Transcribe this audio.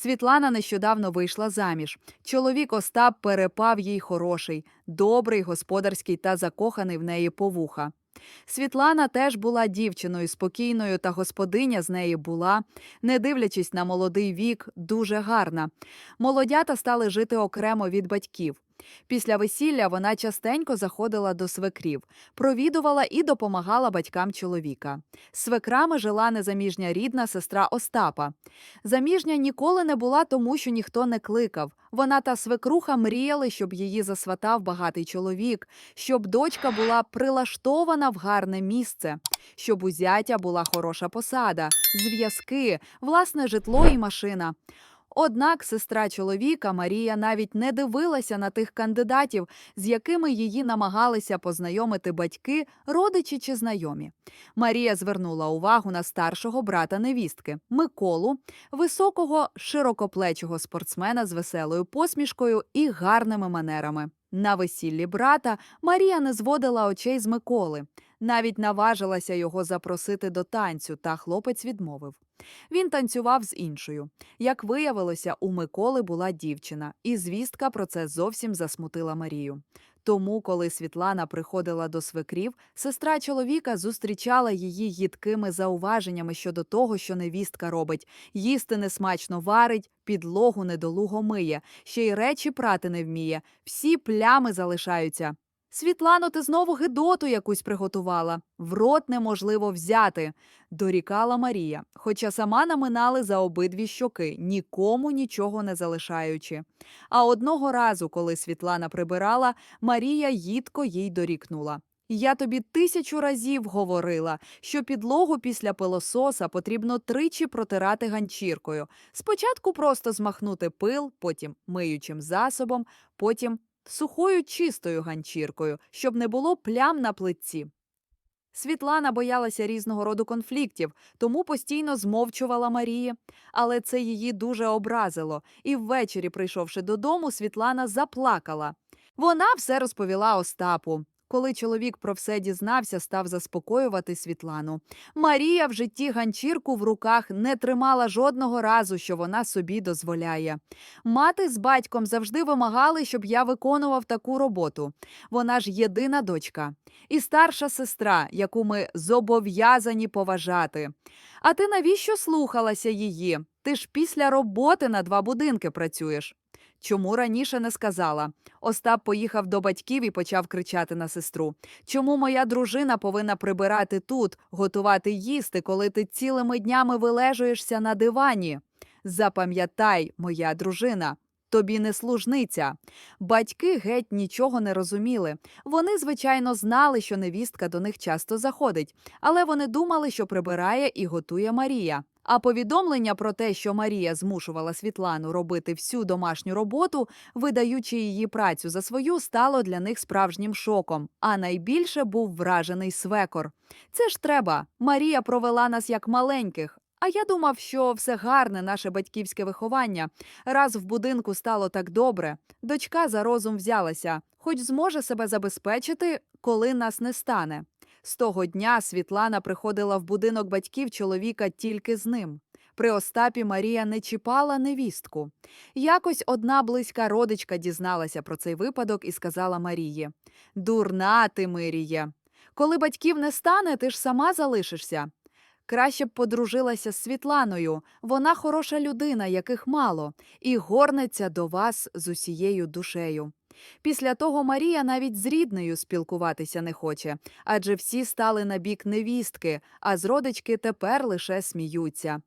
Світлана нещодавно вийшла заміж. Чоловік Остап перепав їй хороший, добрий, господарський та закоханий в неї по вуха. Світлана теж була дівчиною спокійною, та господиня з неї була, не дивлячись на молодий вік, дуже гарна. Молодята стали жити окремо від батьків. Після весілля вона частенько заходила до свекрів, провідувала і допомагала батькам чоловіка. Свекрами жила незаміжня рідна сестра Остапа. Заміжня ніколи не була, тому що ніхто не кликав. Вона та свекруха мріяли, щоб її засватав багатий чоловік, щоб дочка була прилаштована в гарне місце, щоб у зятя була хороша посада, зв'язки, власне житло і машина. Однак сестра чоловіка Марія навіть не дивилася на тих кандидатів, з якими її намагалися познайомити батьки, родичі чи знайомі. Марія звернула увагу на старшого брата невістки Миколу, високого, широкоплечого спортсмена з веселою посмішкою і гарними манерами. На весіллі брата Марія не зводила очей з Миколи, навіть наважилася його запросити до танцю, та хлопець відмовив. Він танцював з іншою. Як виявилося, у Миколи була дівчина, і звістка про це зовсім засмутила Марію. Тому, коли Світлана приходила до свекрів, сестра чоловіка зустрічала її їдкими зауваженнями щодо того, що невістка робить, їсти несмачно варить, підлогу недолуго миє, ще й речі прати не вміє, всі плями залишаються. Світлано, ти знову гидоту якусь приготувала. В рот неможливо взяти, дорікала Марія, хоча сама наминали за обидві щоки, нікому нічого не залишаючи. А одного разу, коли Світлана прибирала, Марія їдко їй дорікнула. Я тобі тисячу разів говорила, що підлогу після пилососа потрібно тричі протирати ганчіркою. Спочатку просто змахнути пил, потім миючим засобом, потім сухою чистою ганчіркою, щоб не було плям на плитці. Світлана боялася різного роду конфліктів, тому постійно змовчувала Марії. Але це її дуже образило, і ввечері, прийшовши додому, Світлана заплакала. Вона все розповіла Остапу. Коли чоловік про все дізнався, став заспокоювати Світлану. Марія в житті ганчірку в руках не тримала жодного разу, що вона собі дозволяє. Мати з батьком завжди вимагали, щоб я виконував таку роботу. Вона ж єдина дочка і старша сестра, яку ми зобов'язані поважати. А ти навіщо слухалася її? Ти ж після роботи на два будинки працюєш. Чому раніше не сказала? Остап поїхав до батьків і почав кричати на сестру. Чому моя дружина повинна прибирати тут, готувати їсти, коли ти цілими днями вилежуєшся на дивані? Запам'ятай, моя дружина. Тобі не служниця. Батьки геть нічого не розуміли. Вони, звичайно, знали, що невістка до них часто заходить, але вони думали, що прибирає і готує Марія. А повідомлення про те, що Марія змушувала Світлану робити всю домашню роботу, видаючи її працю за свою, стало для них справжнім шоком. А найбільше був вражений свекор. Це ж треба. Марія провела нас як маленьких. А я думав, що все гарне, наше батьківське виховання. Раз в будинку стало так добре. Дочка за розум взялася, хоч зможе себе забезпечити, коли нас не стане. З того дня Світлана приходила в будинок батьків чоловіка тільки з ним. При Остапі Марія не чіпала невістку. Якось одна близька родичка дізналася про цей випадок і сказала Марії: Дурна ти, Мирія. Коли батьків не стане, ти ж сама залишишся. Краще б подружилася з Світланою. Вона хороша людина, яких мало, і горнеться до вас з усією душею. Після того Марія навіть з ріднею спілкуватися не хоче, адже всі стали на бік невістки, а з родички тепер лише сміються.